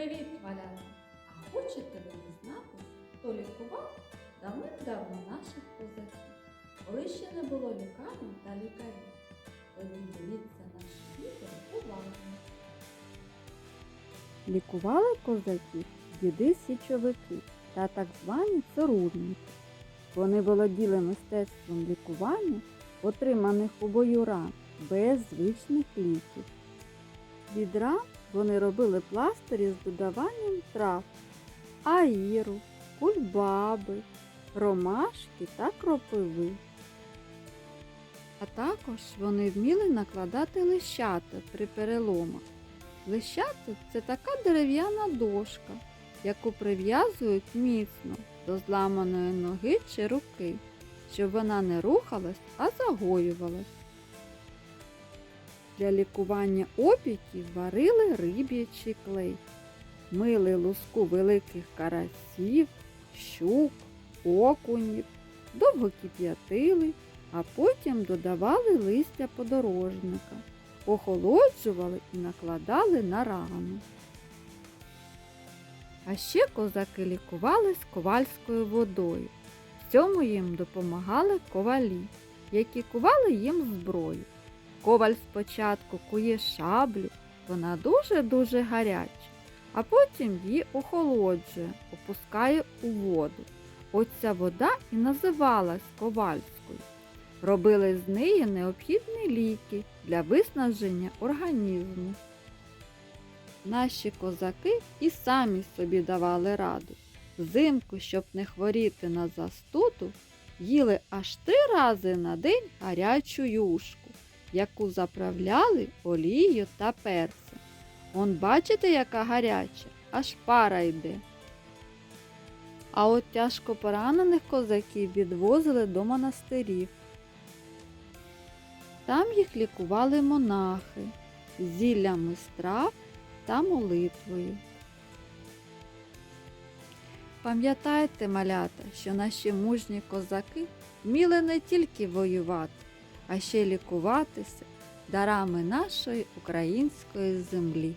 Привіт, малята! А хочете ви дізнатись, хто лікував давним-давно наших козаків, коли ще не було лікарень та лікарів? Тоді дивіться наше відео уважно. Лікували козаків діди січовики та так звані царурники. Вони володіли мистецтвом лікування, отриманих у бою ран без звичних ліків. Від ран вони робили пластирі з додаванням трав, аїру, кульбаби, ромашки та кропиви. А також вони вміли накладати лищата при переломах. Лищата – це така дерев'яна дошка, яку прив'язують міцно до зламаної ноги чи руки, щоб вона не рухалась, а загоювалась. Для лікування опіків варили риб'ячий клей, мили луску великих карасів, щук, окунів, довго кип'ятили, а потім додавали листя подорожника охолоджували і накладали на рану. А ще козаки лікувались ковальською водою. В цьому їм допомагали ковалі, які кували їм зброю. Коваль спочатку кує шаблю, вона дуже-дуже гаряча, а потім її охолоджує, опускає у воду. Оця вода і називалась ковальською. Робили з неї необхідні ліки для виснаження організму. Наші козаки і самі собі давали раду. Взимку, щоб не хворіти на застуду, їли аж три рази на день гарячу юшку, яку заправляли олією та перцем. Он бачите, яка гаряча, аж пара йде. А от тяжко поранених козаків відвозили до монастирів. Там їх лікували монахи зіллями страв та молитвою. Пам'ятайте, малята, що наші мужні козаки вміли не тільки воювати, а ще лікуватися дарами нашої української землі.